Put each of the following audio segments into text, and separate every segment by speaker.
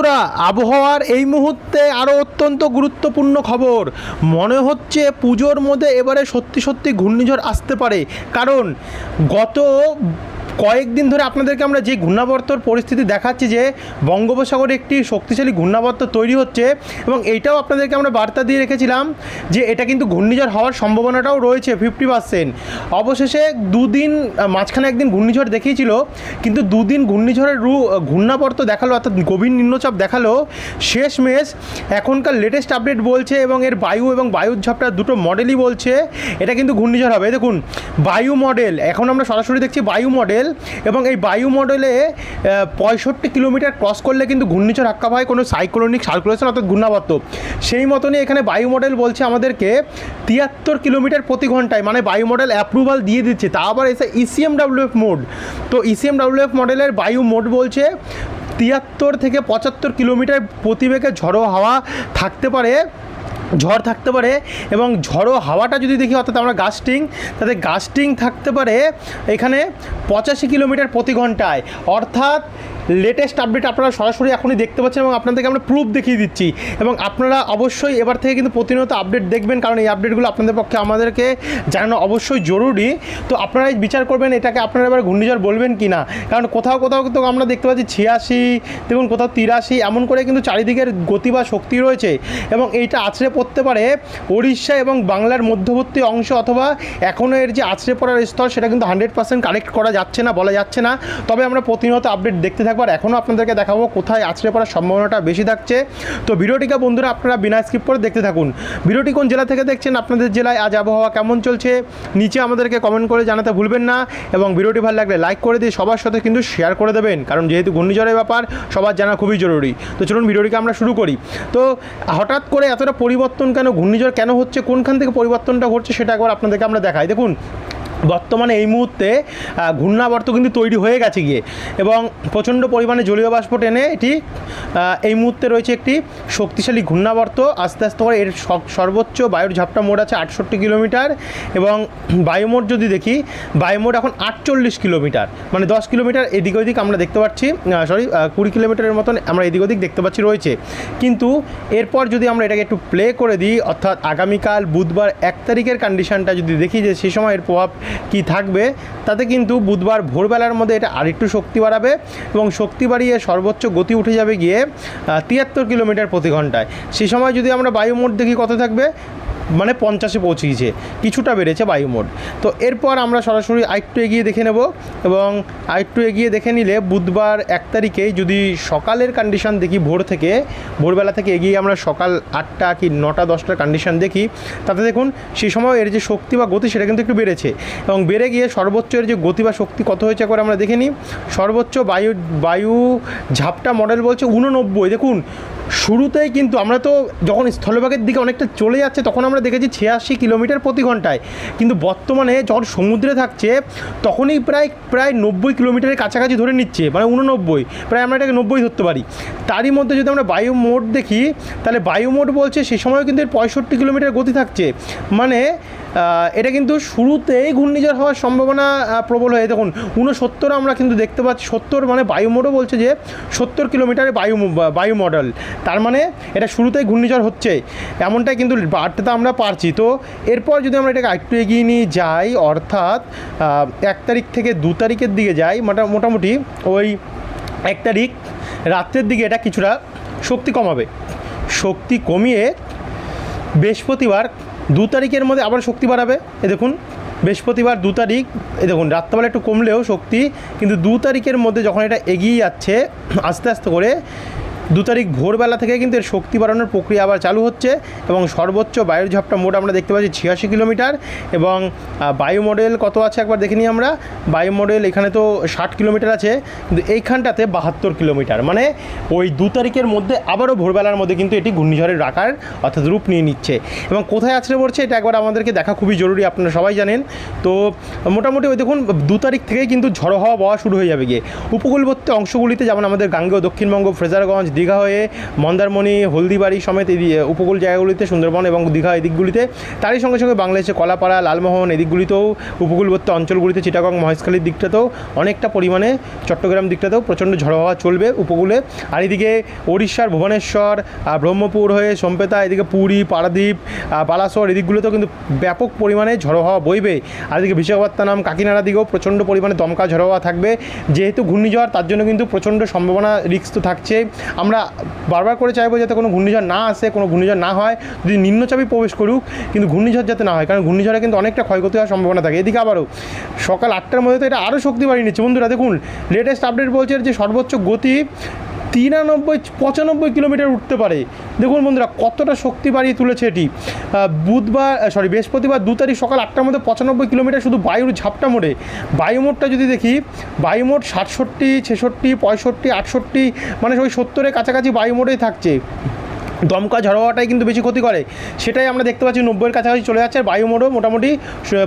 Speaker 1: বন্ধুরা, আবহাওয়ার এই মুহূর্তে আরও অত্যন্ত গুরুত্বপূর্ণ খবর। মনে হচ্ছে পুজোর মধ্যে এবারে সত্যি সত্যি ঘূর্ণিঝড় আসতে পারে। কারণ গত কয়েকদিন ধরে আপনাদেরকে আমরা যে ঘূর্ণাবর্তর পরিস্থিতি দেখাচ্ছি যে বঙ্গোপসাগরে একটি শক্তিশালী ঘূর্ণাবর্ত তৈরি হচ্ছে এবং এইটাও আপনাদেরকে আমরা বার্তা দিয়ে রেখেছিলাম যে এটা কিন্তু ঘূর্ণিঝড় হওয়ার সম্ভাবনাটাও রয়েছে ফিফটি পার্সেন্ট অবশেষে দুদিন, মাঝখানে একদিন ঘূর্ণিঝড় দেখিয়েছিল, কিন্তু দুদিন ঘূর্ণিঝড়ের রু, ঘূর্ণাবর্ত দেখাল, অর্থাৎ গভীর নিম্নচাপ দেখাল। শেষমেশ এখনকার লেটেস্ট আপডেট বলছে এবং এর বায়ু এবং বায়ুর ঝাপটা দুটো মডেলই বলছে, এটা কিন্তু ঘূর্ণিঝড় হবে। দেখুন, বায়ু মডেল এখন আমরা সরাসরি দেখছি বায়ু মডেল এবং এই বায়ু মডেলে পঁয়ষট্টি কিলোমিটার ক্রস করলে কিন্তু ঘূর্ণিঝড় আক্কা হয় কোনো সাইক্লোনিক সার্কুলেশন অর্থাৎ ঘূর্ণাবর্ত। সেই মতনই এখানে বায়ু মডেল বলছে আমাদেরকে তিয়াত্তর কিলোমিটার প্রতি ঘন্টায় মানে বায়ু মডেল অ্যাপ্রুভাল দিয়ে দিচ্ছে। তা আবার এসে E ইসিএম ডাব্লিউএফ মোড তো E ইসিএম ডাব্লিউএফ মডেলের বায়ু মোড বলছে, তিয়াত্তর থেকে পঁচাত্তর কিলোমিটার প্রতিবেগে ঝড়ো হাওয়া থাকতে পারে ঝড় থাকতে পারে এবং ঝড়ো হাওয়াটা যদি দেখি, অর্থাৎ আমরা গাস্টিং তাতে গাস্টিং থাকতে পারে এখানে পঁচাশি কিলোমিটার প্রতি ঘন্টায়। অর্থাৎ লেটেস্ট আপডেট আপনারা সরাসরি এখনই দেখতে পাচ্ছেন এবং আপনাদেরকে আমরা প্রুফ দেখিয়ে দিচ্ছি। এবং আপনারা অবশ্যই এবার থেকে কিন্তু প্রতিনিয়ত আপডেট দেখবেন, কারণ এই আপডেটগুলো আপনাদের পক্ষে আমাদেরকে জানানো অবশ্যই জরুরি। তো আপনারাই বিচার করবেন, এটাকে আপনারা এবার ঘূর্ণিঝড় বলবেন কি না কারণ কোথাও কোথাও কিন্তু আমরা দেখতে পাচ্ছি ছিয়াশি, দেখুন কোথাও তিরাশি, এমন করে কিন্তু চারিদিকের গতি বা শক্তি রয়েছে। এবং এইটা আছড়ে পড়তে পারে উড়িষ্যা এবং বাংলার মধ্যবর্তী অংশ অথবা এখনও এর যে আছড়ে পড়ার স্তর, সেটা কিন্তু হান্ড্রেড পার্সেন্ট কারেক্ট করা যাচ্ছে না, বলা যাচ্ছে না। তবে আমরা প্রতিনিয়ত আপডেট দেখতে থাকব। আর এখনও আপনাদেরকে দেখাবো কোথায় আছড়ে পড়ার সম্ভাবনাটা বেশি থাকছে। তো ভিডিওটিকে বন্ধুরা আপনারা বিনা স্কিপ করে দেখতে থাকুন। ভিডিওটি কোন জেলা থেকে দেখছেন, আপনাদের জেলায় আজ আবহাওয়া কেমন চলছে, নিচে আমাদেরকে কমেন্ট করে জানাতে ভুলবেন না এবং ভিডিওটি ভালো লাগলে লাইক করে দিয়ে সবার সাথে কিন্তু শেয়ার করে দেবেন, কারণ যেহেতু ঘূর্ণিঝড়ের ব্যাপার, সবার জানা খুবই জরুরি। তো চলুন ভিডিওটিকে আমরা শুরু করি। তো হঠাৎ করে এতটা পরিবর্তন কেন, ঘূর্ণিঝড় কেন হচ্ছে, কোনখান থেকে পরিবর্তনটা ঘটছে সেটা একবার আপনাদেরকে আমরা দেখাই। দেখুন বর্তমানে এই মুহূর্তে ঘূর্ণাবর্ত কিন্তু তৈরি হয়ে গেছে গিয়ে। এবং প্রচণ্ড পরিমাণে জলীয় বাষ্প টেনে এটি এই মুহূর্তে রয়েছে একটি শক্তিশালী ঘূর্ণাবর্ত। আস্তে আস্তে করে এর স- সর্বোচ্চ বায়ুর ঝাপটা মোড় আছে আটষট্টি কিলোমিটার এবং বায়ুমোট যদি দেখি বায়ুমোট এখন আটচল্লিশ কিলোমিটার মানে দশ কিলোমিটার এদিক ওদিক আমরা দেখতে পাচ্ছি সরি কুড়ি কিলোমিটারের মতন আমরা এদিক ওদিক দেখতে পাচ্ছি রয়েছে। কিন্তু এরপর যদি আমরা এটাকে একটু প্লে করে দিই, অর্থাৎ আগামীকাল বুধবার এক তারিখের কন্ডিশনটা যদি দেখি যে সেই সময় এর প্রভাব কি থাকবে, তাতে কিন্তু বুধবার ভোরবেলার মধ্যে এটা আরেকটু শক্তি বাড়াবে এবং শক্তি বাড়িয়ে সর্বোচ্চ গতি উঠে যাবে গিয়ে তিয়াত্তর কিলোমিটার প্রতি ঘন্টায়। সে সময় যদি আমরা বায়ুমোট দেখি কত থাকবে? মানে পঞ্চাশে পৌঁছিয়েছে কিছুটা বেড়েছে বায়ুমোট তো এরপর আমরা সরাসরি আরেকটু এগিয়ে দেখে নেব এবং আরেকটু এগিয়ে দেখে নিলে বুধবার এক তারিখে যদি সকালের কন্ডিশন দেখি ভোর থেকে, ভোরবেলা থেকে এগিয়ে আমরা সকাল আটটা কি নটা দশটার কন্ডিশন দেখি, তাতে দেখুন সেই সময় এর যে শক্তি বা গতি সেটা কিন্তু একটু বেড়েছে এবং বেড়ে গিয়ে সর্বোচ্চ এর যে গতি বা শক্তি কত হয়েছে একবার আমরা দেখে নিই। সর্বোচ্চ বায়ু বায়ু ঝাপটা মডেল বলছে উননব্বই দেখুন শুরুতেই কিন্তু আমরা তো যখন স্থলভাগের দিকে অনেকটা চলে যাচ্ছে, তখন আমরা দেখেছি ছিয়াশি কিলোমিটার প্রতি ঘন্টায়। কিন্তু বর্তমানে যখন সমুদ্রে থাকছে, তখনই প্রায় প্রায় নব্বই কিলোমিটারের কাছাকাছি ধরে নিচ্ছে মানে উননব্বই, প্রায় আমরা এটাকে নব্বই ধরতে পারি। তারই মধ্যে যদি আমরা বায়ু মোড দেখি, তাহলে বায়ু মোড বলছে সে সময় কিন্তু এর পঁয়ষট্টি কিলোমিটার গতি থাকছে। মানে এটা কিন্তু শুরুতেই ঘূর্ণিঝড় হওয়ার সম্ভাবনা প্রবল হয়ে দেখুন উনসত্তর আমরা কিন্তু দেখতে পাচ্ছি, সত্তর মানে বায়ু মোডও বলছে যে সত্তর কিলোমিটারে বায়ু বায়ু মডেল। তার মানে এটা শুরুতেই ঘূর্ণিঝড় হচ্ছে। এমনটাই কিন্তু বাড়তে তো আমরা পারছি। তো এরপর যদি আমরা এটাকে একটু এগিয়ে নিয়ে যাই, অর্থাৎ এক তারিখ থেকে দু তারিখের দিকে যাই, মোটা মোটামুটি ওই এক তারিখ রাত্রের দিকে এটা কিছুটা শক্তি কমাবে। শক্তি কমিয়ে বৃহস্পতিবার দু তারিখের মধ্যে আবার শক্তি বাড়াবে। এ দেখুন, বৃহস্পতিবার দু তারিখ, এ দেখুন, রাত্রবেলা একটু কমলেও শক্তি, কিন্তু দু তারিখের মধ্যে যখন এটা এগিয়ে যাচ্ছে, আস্তে আস্তে করে দু তারিখ ভোরবেলা থেকে কিন্তু এর শক্তি বাড়ানোর প্রক্রিয়া আবার চালু হচ্ছে এবং সর্বোচ্চ বায়ুর ঝাপটা মোট আমরা দেখতে পাচ্ছি ছিয়াশি কিলোমিটার এবং বায়ু মডেল কত আছে একবার দেখে নিই আমরা? বায়ু মডেল এখানে তো ষাট কিলোমিটার আছে, কিন্তু এইখানটাতে বাহাত্তর কিলোমিটার। মানে ওই দু তারিখের মধ্যে আবারও ভোরবেলার মধ্যে কিন্তু এটি ঘূর্ণিঝড়ের আকার অর্থাৎ রূপ নিয়ে নিচ্ছে। এবং কোথায় আছড়ে পড়ছে এটা একবার আমাদেরকে দেখা খুবই জরুরি, আপনারা সবাই জানেন। তো মোটামুটি ওই দেখুন, দু তারিখ থেকেই কিন্তু ঝড়ো হওয়া বওয়া শুরু হয়ে যাবে গিয়ে। উপকূলবর্তী অংশগুলিতে যেমন আমাদের গাঙ্গেয় দক্ষিণবঙ্গ, ফ্রেজারগঞ্জ দীঘা হয়ে মন্দারমণি, হলদিবাড়ি সমেত এই উপকূল জায়গাগুলিতে সুন্দরবন এবং দীঘা এদিকগুলিতে। তারই সঙ্গে সঙ্গে বাংলাদেশে কলাপাড়া, লালমোহন এদিকগুলিতেও উপকূলবর্তী অঞ্চলগুলিতে চিটাগং, মহেশখালীর দিকটাতেও অনেকটা পরিমাণে চট্টগ্রাম দিকটাতেও প্রচণ্ড ঝড়ো হাওয়া চলবে উপকূলে। আর এদিকে ওড়িশার ভুবনেশ্বর ব্রহ্মপুর হয়ে সোমপেতা, এদিকে পুরী, পারাদ্বীপ বালাসোর এদিকগুলোতেও কিন্তু ব্যাপক পরিমাণে ঝড়ো হাওয়া বইবে। আর এদিকে বিশাখাপত্তনম, কাকিনাড়া দিকেও প্রচণ্ড পরিমাণে দমকা ঝড়ো হাওয়া থাকবে। যেহেতু ঘূর্ণিঝড়, তার জন্য কিন্তু প্রচণ্ড সম্ভাবনা রিস্ক তো থাকছে। আমরা বারবার করে চাইব যাতে কোনো ঘূর্ণিঝড় না আসে, কোনো ঘূর্ণিঝড় না হয়, যদি নিম্নচাপই প্রবেশ করুক, কিন্তু ঘূর্ণিঝড় যাতে না হয়, কারণ ঘূর্ণিঝড়ে কিন্তু অনেকটা ক্ষয়ক্ষতি হওয়ার সম্ভাবনা থাকে। এদিকে আবারও, সকাল আটটার মধ্যে তো এটা আরও শক্তি বাড়িয়ে নিচ্ছে। বন্ধুরা, দেখুন লেটেস্ট আপডেট বলছে যে সর্বোচ্চ গতি তিরানব্বই, পঁচানব্বই কিলোমিটার উঠতে পারে। দেখুন বন্ধুরা, কতটা শক্তি বাড়িয়ে তুলেছে এটি। বুধবার সরি বৃহস্পতিবার দু তারিখ সকাল আটটার মধ্যে পঁচানব্বই কিলোমিটার শুধু বায়ুর ঝাপটা মোড়ে। বায়ুমোড়টা যদি দেখি বায়ুমোট সাতষট্টি, ছেষট্টি, পঁয়ষট্টি, আটষট্টি মানে ওই সত্তরের কাছাকাছি বায়ুমোড়েই থাকছে। দমকা ঝড় হওয়াটাই কিন্তু বেশি ক্ষতি করে। সেটাই আমরা দেখতে পাচ্ছি, নব্বইয়ের কাছাকাছি চলে যাচ্ছে। আর বায়ুমোড়ও মোটামুটি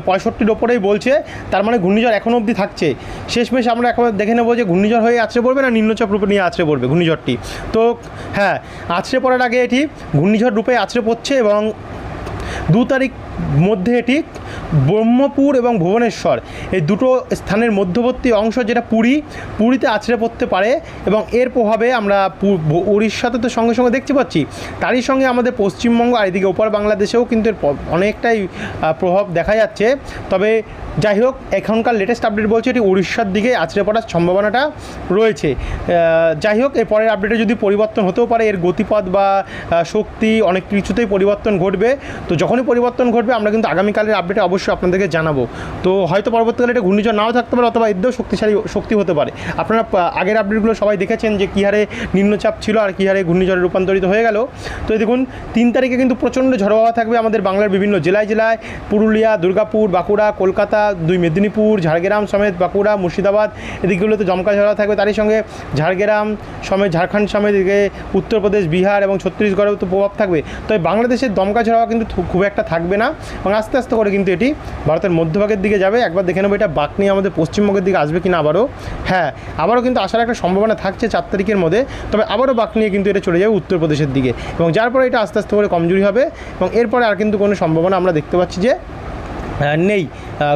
Speaker 1: পঁয়ষট্টির ওপরেই বলছে। তার মানে ঘূর্ণিঝড় এখনও অবধি থাকছে। শেষমেশ আমরা এখন দেখে নেব যে ঘূর্ণিঝড় হয়ে আছড়ে পড়বে না নিম্নচাপ রূপে নিয়ে আছড়ে পড়বে ঘূর্ণিঝড়টি। তো হ্যাঁ আছড়ে পড়ার আগে এটি ঘূর্ণিঝড় রূপে আছড়ে পড়ছে এবং দু তারিখ মধ্যে এটি ব্রহ্মপুর এবং ভুবনেশ্বর। এই দুটো স্থানের মধ্যবর্তী অংশ যেটা পুরী, পুরীতে আছড়ে পড়তে পারে এবং এর প্রভাবে আমরা উড়িষ্যাতে তো সঙ্গে সঙ্গে দেখতে পাচ্ছি। তারই সঙ্গে আমাদের পশ্চিমবঙ্গ আর এদিকে ওপার বাংলাদেশেও কিন্তু এর অনেকটাই প্রভাব দেখা যাচ্ছে। তবে যাই হোক, এখনকার লেটেস্ট আপডেট বলছে এটি উড়িষ্যার দিকে আছড়ে পড়ার সম্ভাবনাটা রয়েছে। যাই হোক, এর পরের আপডেটে যদি পরিবর্তন হতেও পারে, এর গতিপথ বা শক্তি অনেক কিছুতেই পরিবর্তন ঘটবে। তো যখনই পরিবর্তন ঘটবে আমরা কিন্তু আগামীকালের আপডেটে অবশ্যই আপনাদেরকে জানাব। তো হয়তো পরবর্তীকালে এটা ঘূর্ণিঝড় নাও থাকতে পারে অথবা এতেও শক্তিশালী, শক্তি হতে পারে। আপনারা আগের আপডেটগুলো সবাই দেখেছেন যে কী হারে নিম্নচাপ ছিল আর কী হারে ঘূর্ণিঝড়ে রূপান্তরিত হয়ে গেল। তো দেখুন, তিন তারিখে কিন্তু প্রচণ্ড ঝড় হওয়া থাকবে আমাদের বাংলার বিভিন্ন জেলায় জেলায়। পুরুলিয়া, দুর্গাপুর, বাঁকুড়া, কলকাতা, দুই মেদিনীপুর, ঝাড়গ্রাম সমেত বাঁকুড়া, মুর্শিদাবাদ, এদিকগুলোতে জমকা ঝড়া থাকবে। তারই সঙ্গে ঝাড়গ্রাম সমেত, ঝাড়খণ্ড সমেত এদিকে উত্তরপ্রদেশ, বিহার এবং ছত্তিশগড়েও তো প্রভাব থাকবে। তবে বাংলাদেশের দমকা ঝড়া কিন্তু খুব একটা থাকবে না। এবং আস্তে আস্তে করে কিন্তু এটি ভারতের মধ্যভাগের দিকে যাবে। একবার দেখে নেব এটা বাক নিয়ে আমাদের পশ্চিমবঙ্গের দিকে আসবে কিনা আবারও। হ্যাঁ আবারও কিন্তু আসার একটা সম্ভাবনা থাকছে চার তারিখের মধ্যে। তবে আবারও বাক নিয়ে কিন্তু এটা চলে যাবে উত্তরপ্রদেশের দিকে। এবং যার পরে এটা আস্তে আস্তে করে কমজোরি হবে। এবং এরপরে আর কিন্তু কোনো সম্ভাবনা আমরা দেখতে পাচ্ছি যে নেই।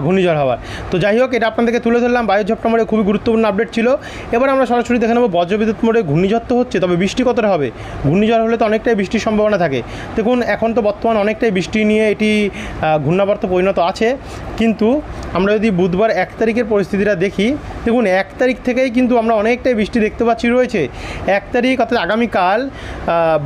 Speaker 1: ঘূর্ণিঝড় হওয়ার। তো যাই হোক, এটা আপনাদেরকে তুলে ধরলাম। বায়ু ঝড়টা মোড়ে খুবই গুরুত্বপূর্ণ আপডেট ছিল। এবার আমরা সরাসরি দেখে নেব, বজ্রবিদ্যুৎ মোড়ে ঘূর্ণিঝড় তো হচ্ছে, তবে বৃষ্টি কতটা হবে? ঘূর্ণিঝড় হলে তো অনেকটাই বৃষ্টির সম্ভাবনা থাকে। দেখুন, এখন তো বর্তমান অনেকটাই বৃষ্টি নিয়ে এটি ঘূর্ণাবর্ত পরিণত আছে। কিন্তু আমরা যদি বুধবার এক তারিখের পরিস্থিতিটা দেখি, দেখুন, এক তারিখ থেকেই কিন্তু আমরা অনেকটাই বৃষ্টি দেখতে পাচ্ছি, রয়েছে। এক তারিখ অর্থাৎ আগামীকাল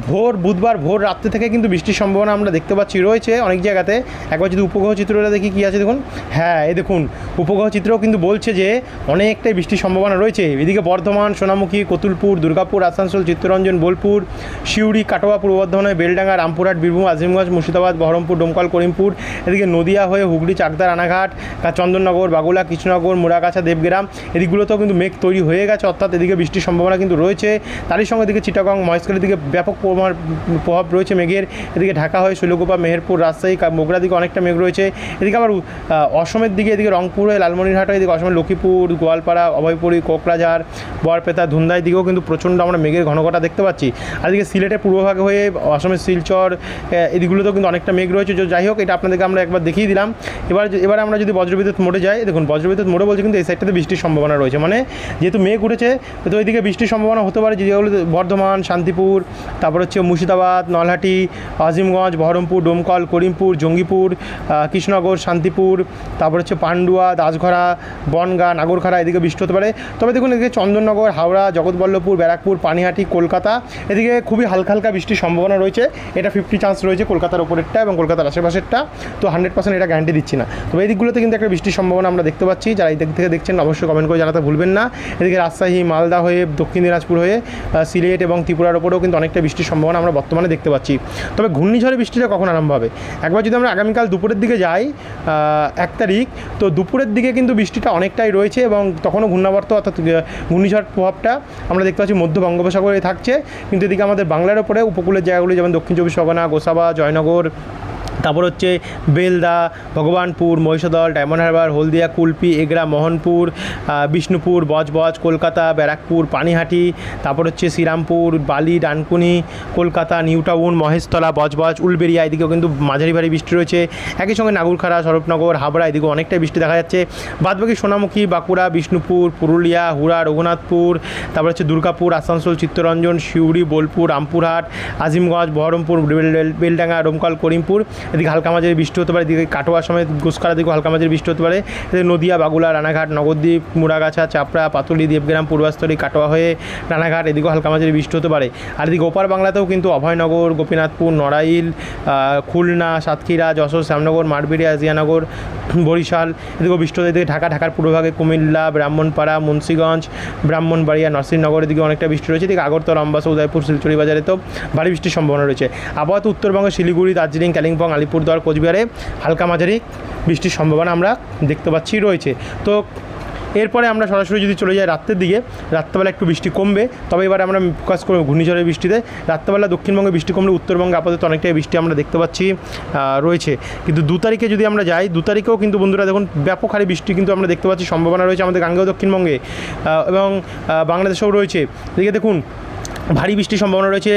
Speaker 1: ভোর, বুধবার ভোর রাত্রে থেকে কিন্তু বৃষ্টির সম্ভাবনা আমরা দেখতে পাচ্ছি, রয়েছে অনেক জায়গাতে। একবার যদি উপগ্রহ চিত্রটা দেখি, কী আছে দেখুন? হ্যাঁ এই দেখুন উপগ্রহ চিত্রও কিন্তু বলছে যে অনেকটাই বৃষ্টির সম্ভাবনা রয়েছে। এদিকে বর্ধমান, সোনামুখী, কতুলপুর, দুর্গাপুর, আসানসোল, চিত্তরঞ্জন, বোলপুর, সিউড়ি, কাটোয়া, পূর্ব বর্ধমানে বেলডাঙ্গা, রামপুরহাট, বীরভূম, আজিমগঞ্জ, মুর্শিদাবাদ, বহরমপুর, ডোমকল, করিমপুর, এদিকে নদিয়া হয়ে হুগলি, চাকদা, রানাঘাট চন্দননগর, বাগুলা, কৃষ্ণনগর মুরাগাছা দেবগ্রাম, এদিকগুলোতেও কিন্তু মেঘ তৈরি হয়ে গেছে, অর্থাৎ এদিকে বৃষ্টির সম্ভাবনা কিন্তু রয়েছে। তারই সঙ্গে এদিকে চিটাগং, মহেশখালীর দিকে ব্যাপক প্রভাব রয়েছে মেঘের। এদিকে ঢাকা হয়ে শৈলকুপা, মেহেরপুর, রাজশাহী মোগরা দিকে অনেকটা মেঘ রয়েছে। এদিকে আবার অসমের দিকে, এদিকে রংপুর হয়ে লালমনিরহাট এদিকে অসমের লক্ষ্মীপুর, গোয়ালপাড়া, অভয়পুরি কোকরাঝার বরপেতা ধুন্দাই দিকেও কিন্তু প্রচণ্ড আমরা মেঘের ঘনঘটা দেখতে পাচ্ছি। আর এদিকে সিলেটে পূর্বভাগে হয়ে অসমের শিলচর এদিকগুলোতেও কিন্তু অনেকটা মেঘ রয়েছে। যাই হোক, এটা আপনাদেরকে আমরা একবার দেখিয়ে দিলাম। এবার এবার আমরা যদি বজ্রবিদ্যুৎ মোড়ে যাই, দেখুন বজ্রবিদ্যুৎ মোড়ে বলছে কিন্তু এই সাইডটাতে বৃষ্টির সম্ভাবনা রয়েছে। মানে যেহেতু মেঘ উঠেছে, তো ওইদিকে বৃষ্টির সম্ভাবনা হতে পারে। যেগুলো বর্ধমান, শান্তিপুর, তারপর হচ্ছে মুর্শিদাবাদ, নলহাটি, আজিমগঞ্জ, বহরমপুর, ডোমকল, করিমপুর, জঙ্গিপুর কৃষ্ণনগর, শান্তিপুর তারপর হচ্ছে পান্ডুয়া দাসঘরা বনগা নাগরখাড়া এদিকে বৃষ্টি হতে পারে। তবে দেখুন এদিকে চন্দননগর হাওড়া জগৎবল্লভপুর ব্যারাকপুর পানিহাটি কলকাতা এদিকে খুবই হালকা হালকা বৃষ্টির সম্ভাবনা রয়েছে। এটা ফিফটি চান্স রয়েছে কলকাতার ওপরেরটা এবং কলকাতার আশেপাশেরটা। তো হান্ড্রেড পার্সেন্ট এটা গ্যারান্টি দিচ্ছি না। তবে এই দিকগুলোতে কিন্তু একটা বৃষ্টির সম্ভাবনা আমরা দেখতে পাচ্ছি। যারা এই দিক থেকে দেখছেন অবশ্যই কমেন্ট করে জানাতে ভুলবেন না। এদিকে রাজশাহী মালদা হয়ে দক্ষিণ দিনাজপুর হয়ে সিলেট এবং ত্রিপুরার ওপরেও কিন্তু অনেকটা বৃষ্টির সম্ভাবনা আমরা বর্তমানে দেখতে পাচ্ছি। তবে ঘূর্ণিঝড়ে বৃষ্টিটা কখন আরম্ভ হবে? একবার যদি আমরা আগামীকাল দুপুরের দিকে যাই আহ, এক তারিখ, তো দুপুরের দিকে কিন্তু বৃষ্টিটা অনেকটাই রয়েছে এবং তখনও ঘূর্ণাবর্ত অর্থাৎ ঘূর্ণিঝড় প্রভাবটা আমরা দেখতে পাচ্ছি মধ্য বঙ্গোপসাগরে থাকছে। কিন্তু এদিকে আমাদের বাংলার ওপরে উপকূলের জায়গাগুলি যেমন দক্ষিণ চব্বিশ পরগনা, গোসাবা, জয়নগর তারপর হচ্ছে বেলদা, ভগবানপুর, মহিষাদল, ডায়মন্ড হারবার, হলদিয়া, কুলপি, এগরা, মোহনপুর বিষ্ণুপুর, বজবজ, কলকাতা, ব্যারাকপুর, পানিহাটি, তারপর হচ্ছে শ্রীরামপুর, বালি, ডানকুনি, কলকাতা, নিউ টাউন, মহেশতলা, বজবজ উলবেরিয়া এদিকেও কিন্তু মাঝারি ভারী বৃষ্টি রয়েছে। একই সঙ্গে নাগুরখাড়া, স্বরূপনগর, হাবড়া, এদিকেও অনেকটাই বৃষ্টি দেখা যাচ্ছে। বাদবাকি সোনামুখী, বাঁকুড়া, বিষ্ণুপুর, পুরুলিয়া, হুড়া, রঘুনাথপুর, তারপর হচ্ছে দুর্গাপুর, আসানসোল, চিত্তরঞ্জন, সিউড়ি, বোলপুর, রামপুরহাট, আজিমগঞ্জ, বহরমপুর, বেল- বেল- বেলডাঙ্গা ডোমকল করিমপুর এদিকে হালকা মাঝারি বৃষ্টি হতে পারে, এদিকে কাটোয়ার সময় গোসকারা দিকেও হালকা মাঝারি বৃষ্টি হতে পারে। এদিকে নদিয়া, বাগুলা, রানাঘাট নগরদ্বীপ মুড়াগাছা, চাপড়া, পাতুলি, দেবগ্রাম, পূর্বাস্তরী, কাটোয়া হয়ে রানাঘাট এদিকেও হালকা মাঝারি বৃষ্টি হতে পারে। আর এদিকে ওপার বাংলাতেও কিন্তু অভয়নগর, গোপীনাথপুর, নড়াইল খুলনা, সাতক্ষীরা, যশোর, শ্যামনগর মারবিড়িয়া জিয়ানগর বরিশাল এদিকেও বৃষ্টি হতে এদিকে ঢাকা, ঢাকার পূর্বভাগে কুমিল্লা, ব্রাহ্মণপাড়া, মুন্সিগঞ্জ, ব্রাহ্মণবাড়িয়া নরসিংনগর এদিকে অনেকটা বৃষ্টি রয়েছে। এদিকে আগরতলা, অম্বাসা, উদয়পুর শিলচুরি বাজারে তো ভারী বৃষ্টির সম্ভাবনা রয়েছে। আপাতত উত্তরবঙ্গে, শিলিগুড়ি, দার্জিলিং, কালিম্পং আলিপুরদুয়ার, কোচবিহারে হালকা মাঝারি বৃষ্টির সম্ভাবনা আমরা দেখতে পাচ্ছি, রয়েছে। তো এরপরে আমরা সরাসরি যদি চলে যাই রাত্রের দিকে, রাত্রেবেলা একটু বৃষ্টি কমবে, তবে এবার আমরা ফোকাস করব ঘূর্ণিঝড়ের বৃষ্টিতে। রাত্রেবেলা দক্ষিণবঙ্গে বৃষ্টি কমলে উত্তরবঙ্গে আপাতত অনেকটাই বৃষ্টি আমরা দেখতে পাচ্ছি রয়েছে। কিন্তু দু তারিখে যদি আমরা যাই, দু তারিখেও কিন্তু বন্ধুরা দেখুন ব্যাপক হারে বৃষ্টি কিন্তু আমরা দেখতে পাচ্ছি, সম্ভাবনা রয়েছে আমাদের গাঙ্গেয় দক্ষিণবঙ্গে। এবং বাংলাদেশেও রয়েছে। এদিকে দেখুন ভারী বৃষ্টির সম্ভাবনা রয়েছে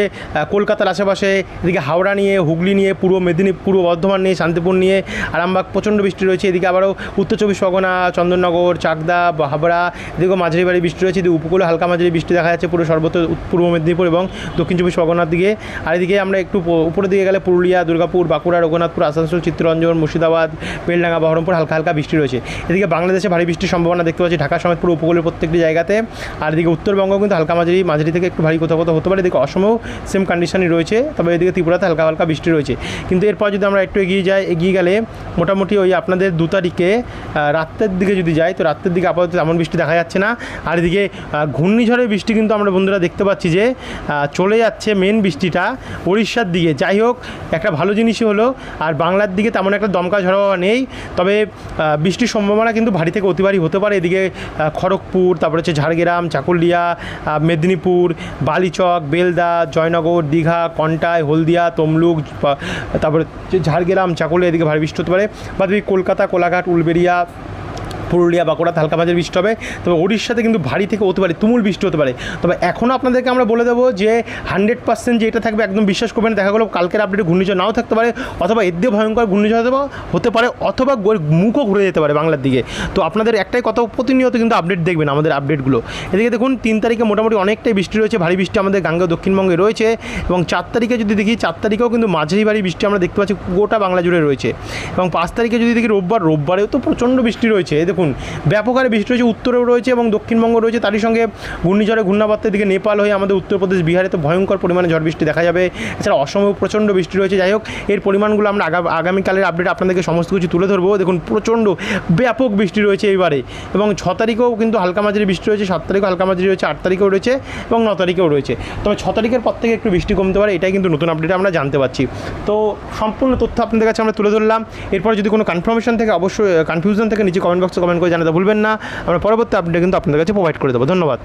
Speaker 1: কলকাতার আশেপাশে, এদিকে হাওড়া নিয়ে, হুগলি নিয়ে, পূর্ব মেদিনীপুর, পূর্ব বর্ধমান নিয়ে, শান্তিপুর নিয়ে, আরামবাগ প্রচণ্ড বৃষ্টি রয়েছে, এদিকে আবারও উত্তর চব্বিশ পরগনা, চন্দননগর, চাকদা, হাবড়া, এদিকেও মাঝারি বাড়ি বৃষ্টি রয়েছে, এদিকে উপকূলে হালকা মাঝারি বৃষ্টি দেখা যাচ্ছে পুরো সর্বত্র পূর্ব মেদিনীপুর এবং দক্ষিণ চব্বিশ পরগনার দিকে। আর এদিকে আমরা একটু উপরের দিকে গেলে পুরুলিয়া, দুর্গাপুর, বাঁকুড়া, রঘুনাথপুর, আসানসোল, চিত্তরঞ্জন, মুর্শিদাবাদ, বেলডাঙ্গা, বহরমপুর হালকা হালকা বৃষ্টি রয়েছে। এদিকে বাংলাদেশে ভারী বৃষ্টির সম্ভাবনা দেখতে পাচ্ছি, ঢাকা সমেত পুরো উপকূলের প্রত্যেকটি জায়গাতে। আর এদিকে উত্তরবঙ্গ কিন্তু হালকা মাঝারি মাঝারি থেকে একটু ভারী কোথাও কোথাও হতে পারে। এদিকে অসমেও সেম কন্ডিশনই রয়েছে, তবে এদিকে ত্রিপুরাতে হালকা হালকা বৃষ্টি রয়েছে। কিন্তু এরপর যদি আমরা একটু এগিয়ে যাই, এগিয়ে গেলে মোটামুটি ওই আপনাদের দু তারিখে রাত্রের দিকে যদি যাই, তো রাত্রের দিকে আপাতত তেমন বৃষ্টি দেখা যাচ্ছে না। আর এদিকে ঘূর্ণিঝড়ের বৃষ্টি কিন্তু আমরা বন্ধুরা দেখতে পাচ্ছি যে চলে যাচ্ছে মেন বৃষ্টিটা উড়িষ্যার দিকে। যাই হোক, একটা ভালো জিনিসই হলো, আর বাংলার দিকে তেমন একটা দমকা ঝড় হওয়া নেই। তবে বৃষ্টির সম্ভাবনা কিন্তু ভারী থেকে অতি ভারী হতে পারে। এদিকে খড়গপুর, তারপরে হচ্ছে ঝাড়গ্রাম, চাকুলিয়া মেদিনীপুর বালিচক, বেলদা, জয়নগর, দীঘা কন্টায় হলদিয়া, তমলুক তারপরে ঝাড়গ্রাম চাকুলে এদিকে ভারী বৃষ্টি হতে পারে। বা তুমি কলকাতা, কোলাঘাট, উলবেড়িয়া পুরুলিয়া, বাঁকুড়া হালকা মাঝের বৃষ্টি হবে। তবে উড়িষ্যাতে কিন্তু ভারী থেকে হতে পারে তুমুল বৃষ্টি হতে পারে। তবে এখনও আপনাদেরকে আমরা বলে দেবো যে, হান্ড্রেড পার্সেন্ট যে এটা থাকবে একদম বিশ্বাস করবেন দেখা গেলো কালকের আপডেটে ঘূর্ণিঝড় নাও থাকতে পারে, অথবা এর দিয়ে ভয়ঙ্কর ঘূর্ণিঝড় হতে পারে- অথবা মুখও ঘুরে যেতে পারে বাংলার দিকে। তো আপনাদের একটাই কথা, প্রতিনিয়ত কিন্তু আপডেট দেখবেন আমাদের আপডেটগুলো এদিকে দেখুন, তিন তারিখে মোটামুটি অনেকটাই বৃষ্টি রয়েছে, ভারী বৃষ্টি আমাদের গাঙ্গেয় দক্ষিণবঙ্গে রয়েছে এবং চার তারিখে যদি দেখি, চার তারিখেও কিন্তু মাঝারি ভারী বৃষ্টি আমরা দেখতে পাচ্ছি গোটা বাংলা জুড়ে রয়েছে। এবং পাঁচ তারিখে যদি দেখি রোববার, রোববারেও তো প্রচণ্ড বৃষ্টি রয়েছে। এই দেখুন, ব্যাপক হারে বৃষ্টি রয়েছে, উত্তরেও রয়েছে এবং দক্ষিণবঙ্গ রয়েছে। তারই সঙ্গে ঘূর্ণিঝড়ে, ঘূর্ণাবর্তের দিকে নেপাল হয়ে আমাদের উত্তরপ্রদেশ বিহারে তো ভয়ঙ্কর পরিমাণে ঝড় বৃষ্টি দেখা যাবে। এছাড়া অসমেও প্রচণ্ড বৃষ্টি রয়েছে। যাই হোক, এর পরিমাণগুলো আমরা আগা আগামীকালের আপডেট আপনাদেরকে সমস্ত কিছু তুলে ধরবো। দেখুন, প্রচণ্ড, ব্যাপক বৃষ্টি রয়েছে এইবারে। এবং ছ তারিখেও কিন্তু হালকা মাঝারি বৃষ্টি রয়েছে, সাত তারিখেও হালকা মাঝারি রয়েছে, আট তারিখেও রয়েছে এবং ন তারিখেও রয়েছে। তবে ছ তারিখের পর থেকে একটু বৃষ্টি কমতে পারে, এটাই কিন্তু নতুন আপডেট আমরা জানতে পারছি। তো সম্পূর্ণ তথ্য আপনাদের কাছে আমরা তুলে ধরলাম। এরপর যদি কোনো কনফার্মেশন থেকে, অবশ্যই কনফিউশন থেকে নিচে কমেন্ট বক্সে কমেন্ট করে জানাতে ভুলবেন না। আমরা পরবর্তী আপডেট কিন্তু আপনাদের কাছে প্রোভাইড করে দেবো। ধন্যবাদ।